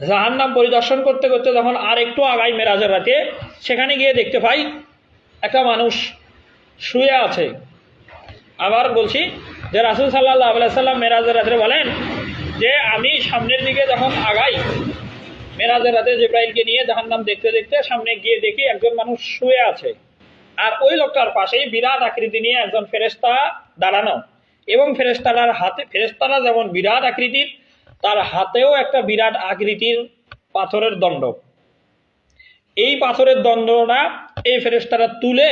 জাহান্নাম পরিদর্শন করতে করতে যখন আর একটু আগাই মেরাজের রাতে, সেখানে গিয়ে দেখতে পাই একটা মানুষ শুয়ে আছে। আবার বলছি যে রাসুল সাল্লাহ সাল্লাম মেরাজের রাত্রে বলেন যে আমি সামনের দিকে যখন আগাই, মেরাজের রাতে জিব্রাইলকে নিয়ে জাহান্নাম দেখতে দেখতে সামনে গিয়ে দেখি একজন মানুষ শুয়ে আছে। আর ওই লোকটার পাশেই বিরাট আকৃতি নিয়ে একজন ফেরেস্তা দাঁড়ানো এবং ফেরেস্তারার হাতে ফেরেস্তারা যেমন বিরাট আকৃতির তার হাতেও একটা বিরাট আকৃতির পাথরের দণ্ড। এই পাথরের দণ্ডটা এই ফেরেস্তারা তুলে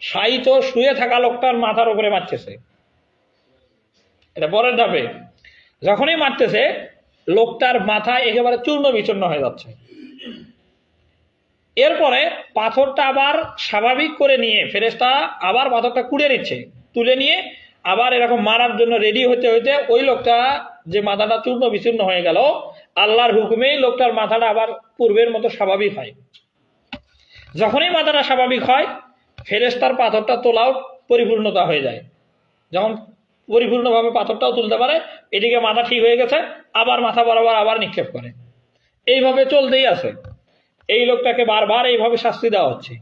সাইত শুয়ে থাকা লোকটার মাথার উপরে মারতেছে। এটা পরের ধাপে। যখনই মারতেছে, লোকটার মাথা একেবারে চূর্ণ বিচূর্ণ হয়ে যাচ্ছে। এরপরে পাথরটা আবার স্বাভাবিক করে নিয়ে ফেরেস্তা আবার পাথরটা কুড়ে নিচ্ছে। তুলে নিয়ে আবার এরকম মারার জন্য রেডি হতে হইতে ওই লোকটা যে মাথাটা চূর্ণ বিচূর্ণ হয়ে গেল, আল্লাহর হুকুমেই লোকটার মাথাটা আবার পূর্বের মতো স্বাভাবিক হয়। যখনই মাথাটা স্বাভাবিক হয় ফেরেস্তার পাথরটা তোলাও পরিপূর্ণতা হয়ে যায়। যখন পরিপূর্ণভাবে পাথরটাও তুলতে পারে, এদিকে মাথা ঠিক হয়ে গেছে, আবার মাথা বরাবর আবার নিক্ষেপ করে। এইভাবে চলতেই আছে। এই লোকটাকে বারবার এইভাবে শাস্তি দেওয়া হচ্ছে।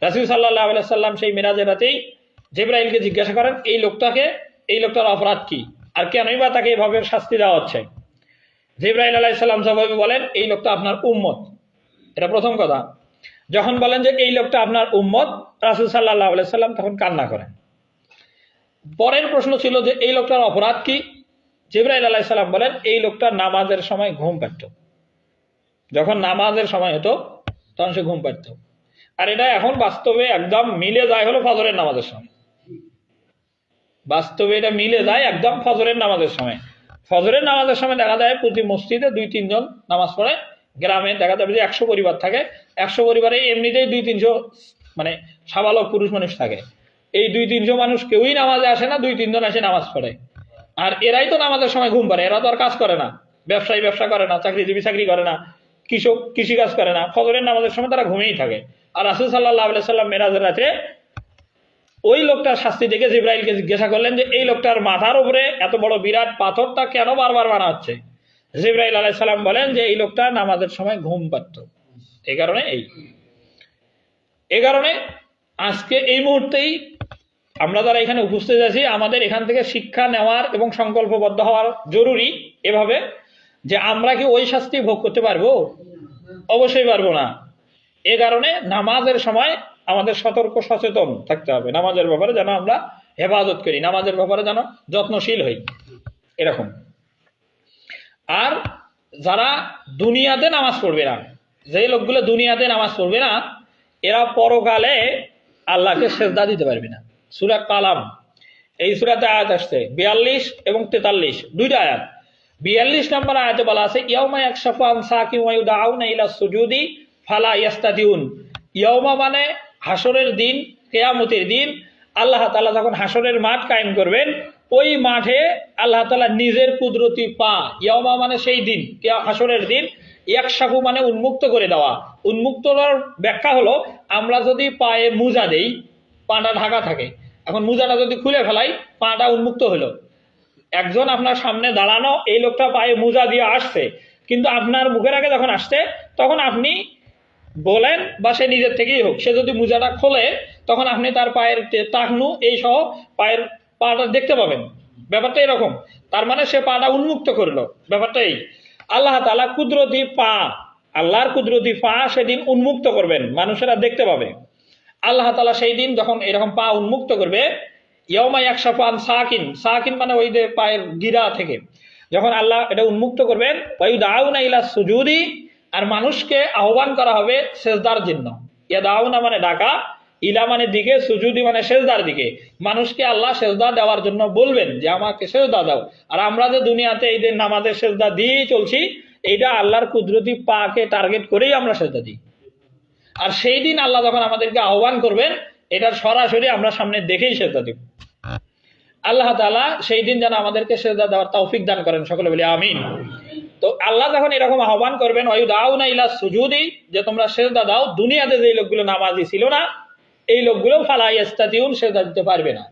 রাসুল সাল্লাহ সাল্লাম সেই মেরাজের রাতেই জেব্রাইলকে জিজ্ঞাসা করেন, এই লোকটাকে, এই লোকটার অপরাধ কি? আর কেনই বা তাকে এভাবে শাস্তি দেওয়া হচ্ছে? জিব্রাইল আলাইসাল্লাম স্বভাবে বলেন, এই লোকটা আপনার উম্মত। এটা প্রথম কথা। যখন বলেন যে এই লোকটা আপনার উম্মত, রাসুল সাল্লাহ সাল্লাম তখন কান্না করেন। পরের প্রশ্ন ছিল যে এই লোকটার অপরাধ কি? জিব্রাইল আলাইসাল্লাম বলেন, এই লোকটা নামাজের সময় ঘুম পাড়ত। যখন নামাজের সময় হতো, তখন সে ঘুম পাড়ত। আর এটা এখন বাস্তবে একদম মিলে যায় হলো ফজরের নামাজের সময়। বাস্তবে এটা মিলে যায় একদম ফজরের নামাজের সময়। ফজরের নামাজের সময় দেখা যায় প্রতি মসজিদে দুই, তিনজন নামাজ পড়ে, গ্রামে দেখা যাবে যে একশো পরিবার থাকে। একশো পরিবারে এমনিতেই দুই, তিনশো মানে সাবালক পুরুষ মানুষ থাকে। এই দুই, তিনশো মানুষ কেউই নামাজে আসে না, দুই, তিনজন আসে নামাজ পড়ে। আর এরাই তো নামাজের সময় ঘুম পারে এরা তো আর কাজ করে না। ব্যবসায়ী ব্যবসা করে না, চাকরিজীবী চাকরি করে না, কৃষক, কৃষিকাজ করে না। ফজরের নামাজের সময় তারা ঘুমিয়েই থাকে। আর রাসুল সাল্লাহ সাল্লাম মেরাজের রাতে ওই লোকটার শাস্তি দেখে জিব্রাইলকে জিজ্ঞাসা করলেন যে, এই লোকটার মাথার উপরে এত বড় বিরাট পাথরটা কেন বারবার বানা হচ্ছে জিব্রাইল আলাইসাল্লাম বলেন যে, এই লোকটা নামাজের সময় ঘুম পারত এই কারণে এই। এ কারণে আজকে এই মুহূর্তেই আমরা যারা এখানে উপস্থিত আছি, আমাদের এখান থেকে শিক্ষা নেওয়ার এবং সংকল্পবদ্ধ হওয়ার জরুরি এভাবে যে, আমরা কি ওই শাস্তি ভোগ করতে পারব? অবশ্যই পারব না। এ কারণে নামাজের সময় আমাদের সতর্ক, সচেতন থাকতে হবে। নামাজের ব্যাপারে যেন আমরা হেফাজত করি। নামাজের ব্যাপারে যেন যত্নশীল হই। এরকম। আর যারা দুনিয়াতে নামাজ পড়বে না যে লোকগুলো দুনিয়াতে নামাজ পড়বে না, এরা পরকালে আল্লাহকে সেজদা দিতে পারবে না। সুরা কালাম। এই সুরাতে আয়াত আসছে। বিয়াল্লিশ এবং তেতাল্লিশ। দুইটা আয়াত। বিয়াল্লিশ নম্বর আয়াতে বলা আছে আন সাকিম ওয়া ইউদাউনা ইলা সুজুদি ফালা ইয়াস্তাদিউন ইয়াউমা মানে হাসরের দিন, কেয়ামতের দিন, আল্লাহ তাআলা যখন হাসরের মাঠ কায়েম করবেন, ওই মাঠে আল্লাহ তাআলা নিজের কুদরতি পা, ইয়াউমা মানে সেই দিন, কেয়া- হাসরের দিন একসাফু মানে উন্মুক্ত করে দেওয়া। উন্মুক্তর ব্যাখ্যা হলো, আমরা যদি পায়ে মুজা দেই, পাটা ঢাকা থাকে। এখন মুজাটা যদি খুলে ফেলাই, পাটা উন্মুক্ত হলো। একজন আপনার সামনে দাঁড়ানো, এই লোকটা পায়ে মুজা দিয়ে আসছে, কিন্তু আপনার মুখের আগে যখন আসছে, তখন আপনি বলেন বা সে নিজের থেকেই হোক। সে যদি মুজাটা খোলে, তখন আপনি তার পায়ের টাকনু এই সহ পায়ের পাটা দেখতে পাবেন। ব্যাপারটা এরকম। তার মানে সে পাটা উন্মুক্ত করল। ব্যাপারটা এই। আল্লাহ তালা কুদরতি পা, আল্লাহর কুদরতি পা সেদিন উন্মুক্ত করবেন। মানুষেরা দেখতে পাবে। আল্লাহ তালা সেই দিন যখন এরকম পা উন্মুক্ত করবে ইয়মা একশাফান সাকিন। সাকিন মানে ওই যে পায়ের গিরা থেকে। যখন আল্লাহ এটা উন্মুক্ত করবেন ওই দাউনা ইলা সুজুদি আর মানুষকে আহ্বান করা হবে সেজদার জন্য। ইয়া দাউনা মানে ডাকা, ইলা মানে দিকে, সুজুদি মানে সেজদার দিকে। মানুষকে আল্লাহ সেজদা দেওয়ার জন্য বলবেন যে, আমাকে সেজদা দাও। আর আমরা যে দুনিয়াতে এই যে নামাজের সেজদা দিয়েই চলছি, এইটা আল্লাহর কুদরতি পাকে টার্গেট করেই আমরা সেজদা দিই। আর সেই দিন আল্লাহ যখন আমাদেরকে আহ্বান করবেন, এটার সরাসরি আমরা সামনে দেখেই সেজদা দিব। আল্লাহ তালা সেই দিন যেন আমাদেরকে সেজদা দেওয়ার তৌফিক দান করেন, সকলে বলি আমিন। তো আল্লাহ যখন এরকম আহ্বান করবেন ওই দাও না ইলা সুজুদি যে তোমরা সেজদা দাও, দুনিয়াতে যে লোকগুলো নামাজি ছিল না, এই লোকগুলো ফালাই ইস্তাতিউন সেজদা দিতে পারবে না।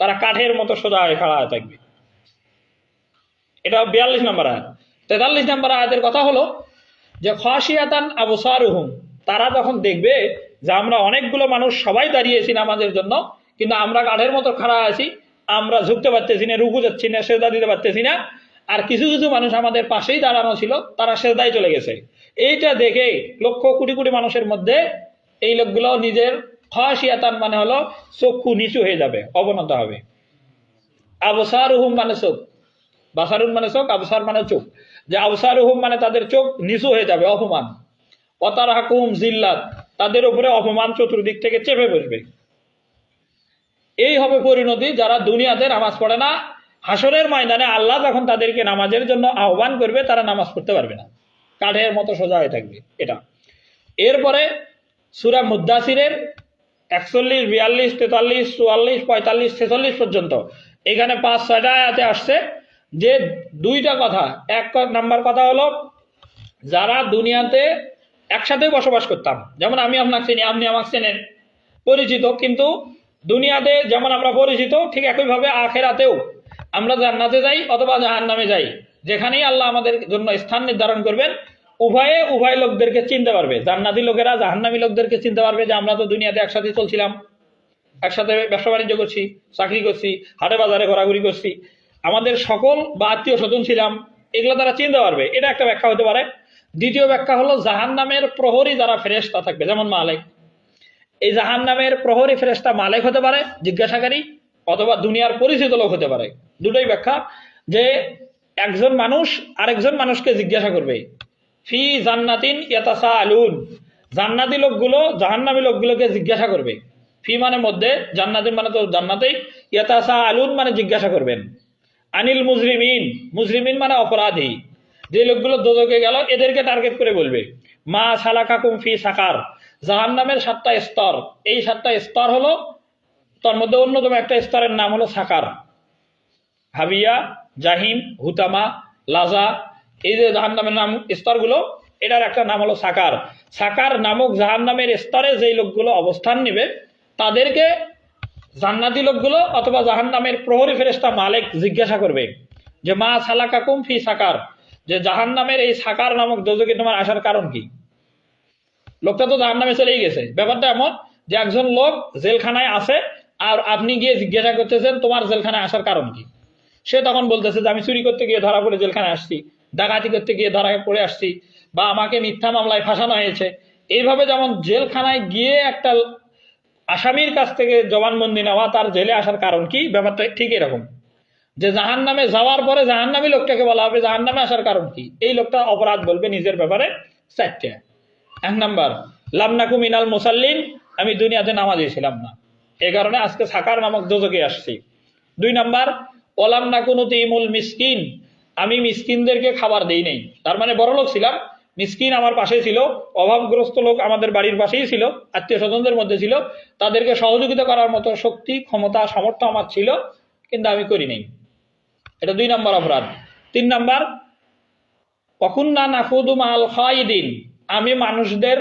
তারা কাঠের মতো সোজা হয়ে খাড়া হয়ে থাকবে। এটা বিয়াল্লিশ নম্বর আয়াত। তেতাল্লিশ নম্বর আয়াতের কথা হলো যে খাসিয়াতান আবু আবসারুহুম, তারা যখন দেখবে যে আমরা অনেকগুলো মানুষ সবাই দাঁড়িয়েছি নামাজের জন্য, কিন্তু আমরা কাঠের মতো খাড়া আছি আমরা ঝুঁকতে পারতেছি না, রুকু যাচ্ছি না, সেজদা দিতে পারতেছি না। আর কিছু কিছু মানুষ আমাদের পাশেই দাঁড়ানো ছিল, তারা সেজদায় চলে গেছে। এইটা দেখে লক্ষ কোটি কোটি মানুষের মধ্যে এই লোকগুলো নিজের খাসিয়াতান মানে হলো চক্ষু নিচু হয়ে যাবে, অবনত হবে। আবসারুহুম মানে চোখ। বাসারুন মানে চোখ আবসার মানে চোখ। যে আবসারুহুম মানে তাদের চোখ নিচু হয়ে যাবে, অপমান। অতার হাকুম জিল্লাত, তাদের উপরে অপমান চতুর্দিক থেকে চেপে বসবে। এই হবে পরিণতি, যারা দুনিয়াতে নামাজ পড়ে না হাসরের ময়দানে আল্লাহ যখন তাদেরকে নামাজের জন্য আহ্বান করবে, তারা নামাজ পড়তে পারবে না। কাঠের মতো সোজা হয়ে থাকবে এটা। এরপরে সুরা মুদাসিরের একচল্লিশ, বিয়াল্লিশ, তেতাল্লিশ, চুয়াল্লিশ, পঁয়তাল্লিশ, ছেচল্লিশ পর্যন্ত এখানে পাঁচ, ছয়টা আয়াতে আসছে যে দুইটা কথা। এক নাম্বার কথা হলো, যারা দুনিয়াতে একসাথে বসবাস করতাম, যেমন আমি আপনাকে চিনি, আপনি আমাকে চেনেন, পরিচিত, কিন্তু দুনিয়াতে যেমন আমরা পরিচিত, ঠিক একইভাবে আখেরাতেও আমরা জান্নাতে যাই অথবা জাহান নামে যাই। যেখানেই আল্লাহ আমাদের জন্য স্থান নির্ধারণ করবেন, উভয়ে উভয় লোকদেরকে চিনতে পারবে। জান্নাতি লোকেরা জাহান্নামী লোকদেরকে চিনতে পারবে যে আমরা তো দুনিয়াতে একসাথে চলছিলাম, একসাথে ব্যবসা বাণিজ্য করছি, চাকরি করছি, হাটে বাজারে ঘোরাঘুরি করছি। আমাদের সকল বা আত্মীয় স্বজন ছিলাম, এগুলো তারা চিনতে পারবে। এটা একটা ব্যাখ্যা হতে পারে। দ্বিতীয় ব্যাখ্যা হলো জাহান নামের প্রহরী যারা ফেরেস্তা থাকবে, যেমন মালিক। এই জাহান নামের প্রহরী ফেরেস্তা মালিক হতে পারে, জিজ্ঞাসাকারী, অথবা দুনিয়ার পরিচিত লোক হতে পারে। দুটোই ব্যাখ্যা যে একজন মানুষ আরেকজন মানুষকে জিজ্ঞাসা করবে। ফি জান্নাতিন ইয়াতাসা আলুন জান্নাতি লোকগুলো জাহান্নামী লোকগুলোকে জিজ্ঞাসা করবে। ফি মানে মধ্যে, জান্নাতিন মানে তো জান্নাতেই ইয়াতাসা আলুন মানে জিজ্ঞাসা করবেন। আনিল মুজরিমিন। মুজরিমিন মানে অপরাধী। যে লোকগুলো দোদকে গেল, এদেরকে টার্গেট করে বলবে, মা সালাকাকুম ফি সাকার। জাহান্নামের সাতটা স্তর। এই সাতটা স্তর হলো, তার মধ্যে অন্যতম একটা স্তরের নাম হলো সাকার। হাবিয়া, জাহিম, হুতামা, লাজা, এই যে জাহান নামের নাম, স্তরগুলো, এটার একটা নাম হলো সাকার। সাকার নামক জাহান নামের স্তরে যেই লোকগুলো অবস্থান নেবে, তাদেরকে জান্নাতি লোকগুলো অথবা জাহান নামের প্রহরী ফেরেস্তা মালিক জিজ্ঞাসা করবে যে, মা সালাকা কুম ফি সাকার? যে জাহান নামের এই সাকার নামক দোজকে তোমার আসার কারণ কি? লোকটা তো জাহান নামে চলেই গেছে। ব্যাপারটা এমন যে একজন লোক জেলখানায় আছে আর আপনি গিয়ে জিজ্ঞাসা করতেছেন, তোমার জেলখানায় আসার কারণ কি? সে তখন বলতেছে যে, আমি চুরি করতে গিয়ে ধরা পড়ে জেলখানায় আসছি, ডাকাতি করতে গিয়ে ধরা পড়ে আসছি বা আমাকে মিথ্যা মামলায় ফাঁসানো হয়েছে। এইভাবে যেমন জেলখানায় গিয়ে একটা আসামির কাছ থেকে জবানবন্দি নেওয়া, তার জেলে আসার কারণ কি? ব্যাপারটা ঠিক এরকম। যে জাহান নামে যাওয়ার পরে জাহান নামী লোকটাকে বলা হবে জাহান নামে আসার কারণ কি? এই লোকটা অপরাধ বলবে নিজের ব্যাপারে চারটে। এক নাম্বার লামনাকু মিনাল মুসাল্লিন, আমি দুনিয়াতে নামাজি ছিলাম না। এ কারণে আজকে সাকার নামক দোজকে আসছি। দুই নাম্বার, ওলাম নাকুনুতি ইমুল মিসকিন, আমি মিসকিনদেরকে খাবার দেই নাই। তার মানে বড় লোক ছিলাম, মিসকিন আমার পাশে ছিল, অভাবগ্রস্ত লোক আমাদের বাড়ির পাশেই ছিল আত্মীয় স্বজনদের মধ্যে ছিল, তাদেরকে সহযোগিতা করার মতো শক্তি, ক্ষমতা, সামর্থ্য আমার ছিল, কিন্তু আমি করি নাই। এটা দুই নম্বর অপরাধ। তিন নম্বর, অকুন্না নাফুদু মাল খাইদিন আমি মানুষদের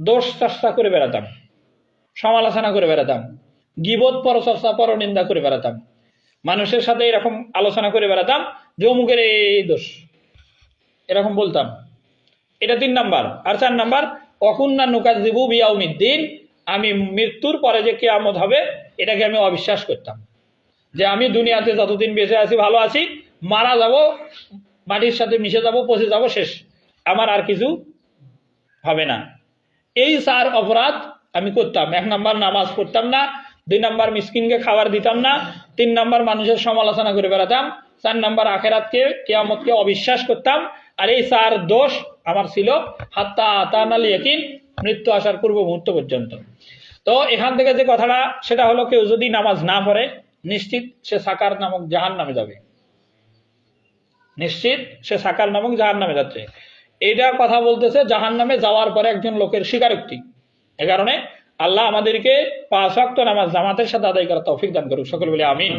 দোষ চর্চা করে বেড়াতাম, সমালোচনা করে বেড়াতাম, গিবত পরচর্চা, পরনিন্দা করে বেড়াতাম, মানুষের সাথে এরকম আলোচনা করে বেড়াতাম যে অমুকের এই দোষ। এরকম বলতাম। এটা তিন নাম্বার। আর চার নাম্বার, অকুন্না নুকাজিবু বিয়াউমিদ্দিন আমি মৃত্যুর পরে যে কেয়ামত হবে, এটাকে আমি অবিশ্বাস করতাম। যে আমি দুনিয়াতে যতদিন বেঁচে আছি, ভালো আছি, মারা যাব, মাটির সাথে মিশে যাব, পচে যাব, শেষ। আমার আর কিছু হবে না। এই চার অপরাধ আমি করতাম। এক নাম্বার নামাজ পড়তাম না, দুই নাম্বার মিসকিনকে খাবার দিতাম না, তিন নাম্বার মানুষের সমালোচনা করে বেড়াতাম, চার নাম্বার আখেরাতকে, কেয়ামতকে অবিশ্বাস করতাম। আর এই চার দোষ আমার ছিল হাত্তা আতানাল ইয়াকিন, মৃত্যু আসার পূর্ব মুহূর্ত পর্যন্ত। তো এখান থেকে যে কথাটা, সেটা হলো কেউ যদি নামাজ না পড়ে, নিশ্চিত সে সাকার নামক জাহান নামে যাবে। নিশ্চিত সে সাকার নামক জাহান নামে যাচ্ছে। এইটা কথা বলতেছে জাহান নামে যাওয়ার পরে একজন লোকের স্বীকারোক্তি। এ কারণে আল্লাহ আমাদেরকে পাঁচ ওয়াক্ত নামাজ জামাতের সাথে আদায় করার তৌফিক দান করুক। সকল বলে আমিন।